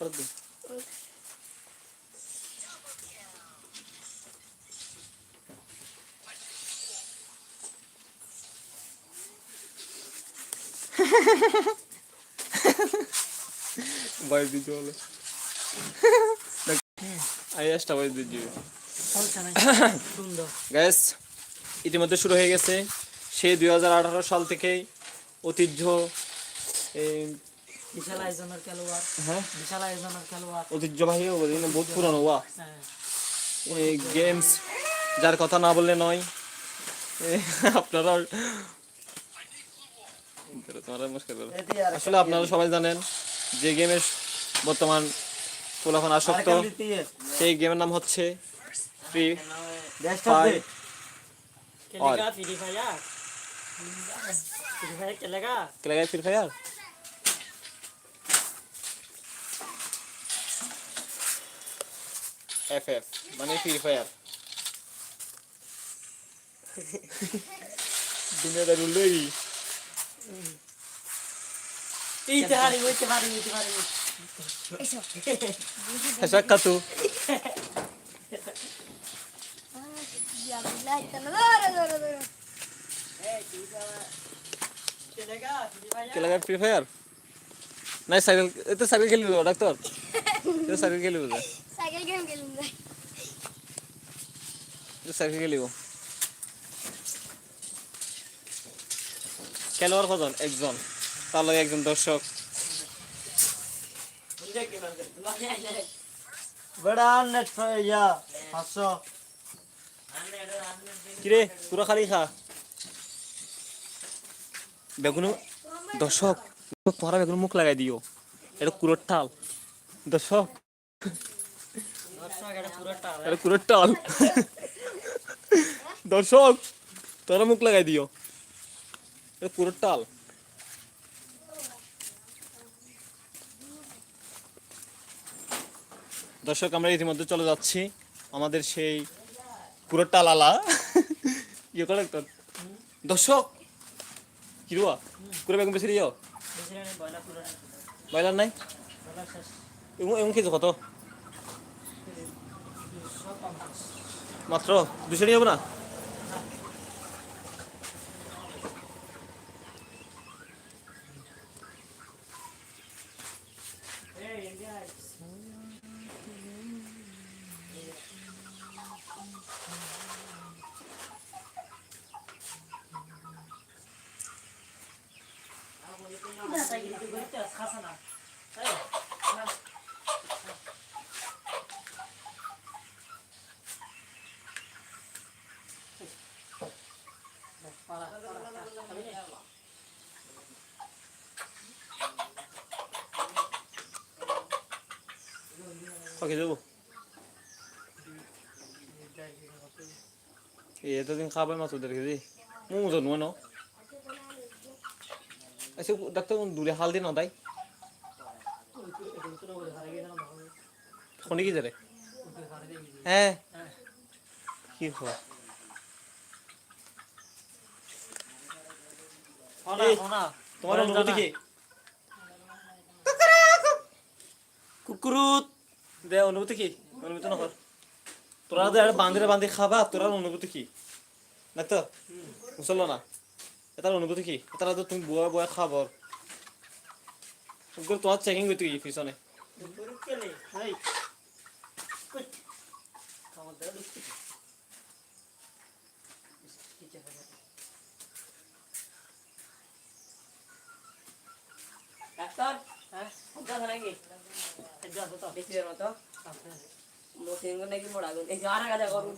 ফেরত দিন ভয়েস দিতে এক্সট্রা ভয়েস দিচ্ছি সমস্যা নাই। সুন্দর গ্যাস ইতিমধ্যে শুরু হয়ে গেছে। সেই দুই হাজার আঠারো সাল থেকেই ঐতিহ্য এই বিশাল আয়োজনের খেলোয়াড়। হ্যাঁ? বিশাল আয়োজনের খেলোয়াড়। ঐতিহ্যবাহী বহুত পুরানো ওয়া হ্যাঁ। এই গেমস যার কথা না বললে নয়। আপনারা। আসলে আপনারা সবাই জানেন যে গেমের বর্তমান ফুলাফান আসক্ত। সেই গেমের নাম হচ্ছে ফ্রি ফায়ার খেলেগা ফ্রি ফায়ার ফ্রি ফায়ার খেলেগা খেলা ফ্রি ফায়ার এফ এফ মানে ফ্রি ফায়ার দুনিয়াটা রুলই ইতে হারি ইতে হারি ইতে হারি হেসাক কাতু খেলা ফ্রি ফায়ার নাই সাইকেল এতে সাইকেল ডাক্তার যা সাইকেল গেম খেলুন যাই এতে সাইকেল খেলিব খেলোয়াড় কজন? একজন। তার লগে একজন দর্শক। বেড়া নেট ইয়া পাঁচশো। কিরে তোরা খালি খা। বেগুন দর্শক তোরা বেগুন মুখ লাগাই দিও। এটা টাল দর্শক দর্শক এটা টাল। দর্শক তোরা মুখ লাগাই দিও। এটা কুড়োর টাল। দর্শক আমরা ইতিমধ্যে চলে যাচ্ছি আমাদের সেই পুরো টালালা। ইয়ে করে একটা। দর্শক কি রুয়া পুরো বেগুন বেশি দিও বেশি নেই পুরো এমন কিছু কত? মাত্র দুশো নিয়ে যাব না এই ইন্ডিয়া খাসা না যাব এই এতদিন খাবার মাত্র দেড় কেজি মু জানো ন আচ্ছা ডাক্তার দূরে হাল দিয়ে নদাই শুনি কি যারে হ্যাঁ কি এই, তোমার অনুভূতি কি কুকুরুত দে, অনুভূতি কি? অনুভূতি নহর তোরা যে আর বান্ধিরে বান্ধি খাবা তোরা অনুভূতি কি? ডাক্তার বুঝলো না। এটার অনুভূতি কি? এটার তো তুমি বয়ে বুয়া খাবার তোমার চেকিং করতে কি পিছনে ডাক্তার হ্যাঁ কোথায় নাকি দেখছিলেন মতো মসিন নাকি মোড়াগুন এই আর কাজা করব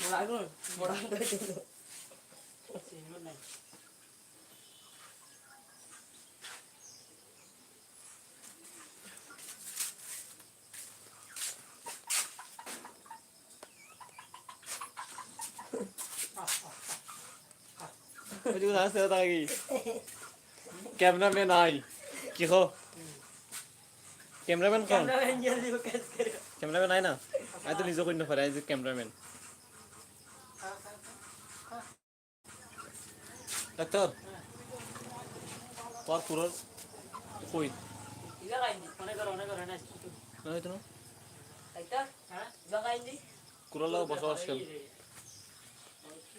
মোড়াগুন বরগুন মোড়া গুণ মোড়া করে দিল সিঙ্গুর নাই এদিকে আসতে দাও কি ক্যামেরাম্যান আই কি খো ক্যামেরাম্যান কোন ক্যামেরা এনজিএল দিব কাজ করে ক্যামেরাম্যান আই না আই তো নিজে কই না পারে আই যে ক্যামেরাম্যান ডাক্তার তোর পুরো কই ইলা গাইন্দি অনেক করে অনেক করে না না হইতো না ডাক্তার হ্যাঁ ইলা গাইন্দি কুড়াল বসা আসছেন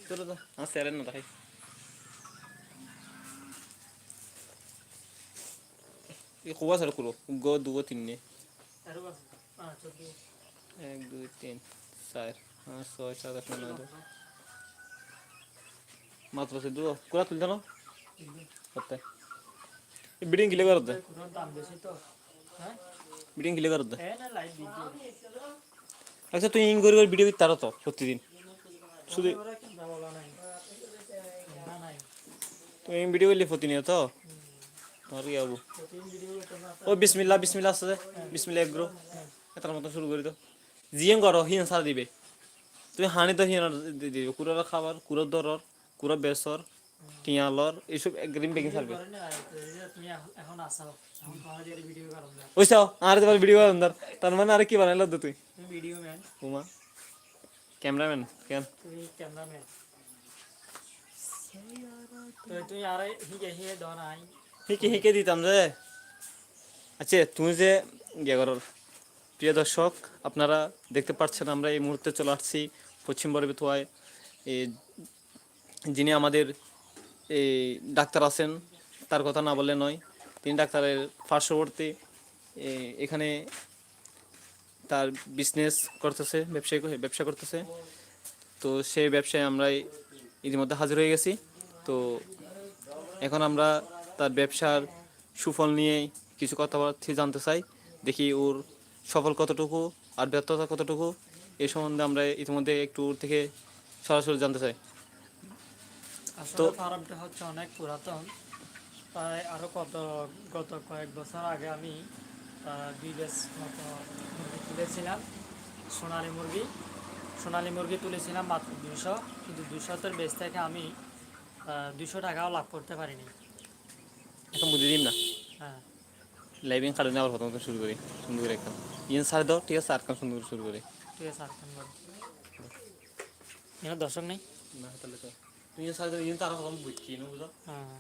তোর তো আমার স্যারের না দেখাই এই কোয়া স্যার কুড়ো গো দুগো তিন এক দুই তিন চার পাঁচ ছয় সাত আট নয় দশ মাত্র সে দুগো কুড়া তুলতে না করতে বিডিং কিলে করতে বিডিং কিলে করতে আচ্ছা তুই ইং করে করে ভিডিও তারও তো প্রতিদিন শুধু ইং ভিডিও করলে প্রতিনিয়ত তোমার কি হব ও বিসমিল্লা বিসমিল্লা যে। বিসমিল্লা এগ্রো এটার মতো শুরু করে দাও জিএম করো হিন সার দিবে। তুমি হানি তো হিন দিবে। কুড়ার খাবার, কুড়ার দরর কুড়া বেসর, টিয়ালর, এইসব গ্রিন বেকিং করো না আর তোমার ভিডিও বানার তার মানে আর কি বানাইল তো তুই? Video man Uma. ক্যামেরাম্যান, কেন? তুমি ক্যামেরাম্যান। তুই আর হিগে হিগে দন আই শিখে শিখে দিতাম যে আচ্ছা তুমি যে ইয়ে করো, প্রিয় দর্শক, আপনারা দেখতে পাচ্ছেন আমরা এই মুহূর্তে চলে আসছি পশ্চিম বরবেতুয়ায় যিনি আমাদের এই ডাক্তার আছেন, তার কথা না বললে নয়, তিনি ডাক্তারের পার্শ্ববর্তী। এখানে তার বিজনেস করতেছে, ব্যবসায়ী, ব্যবসা করতেছে। তো সেই ব্যবসায় আমরা ইতিমধ্যে হাজির হয়ে গেছি। তো এখন আমরা তার ব্যবসার সুফল নিয়ে কিছু কথাবার্তা জানতে চাই দেখি ওর সফল কতটুকু আর ব্যর্থতা কতটুকু এ সম্বন্ধে আমরা ইতিমধ্যে একটু ওর থেকে সরাসরি জানতে চাই। তো- ফার্মটা হচ্ছে অনেক পুরাতন। প্রায় আরও কত গত কয়েক বছর আগে আমি দুই বেশ মতো মুরগি তুলেছিলাম সোনালী মুরগি। সোনালী মুরগি তুলেছিলাম মাত্র দুশো কিন্তু দুশোতের বেশ থেকে আমি দুশো টাকাও লাভ করতে পারিনি। এখন বুঝে দিম না। হ্যাঁ। লাইভিং কারণে আবার প্রথম শুরু করি সুন্দর করে একদম। ইন সার দাও ঠিক আছে আর কাম সুন্দর করে শুরু করি। ঠিক আছে আর কেন বলো। এখানে দর্শক নেই? না তাহলে তো তুই সার দাও ইয়ে তো প্রথম বুঝছি না বুঝো হ্যাঁ।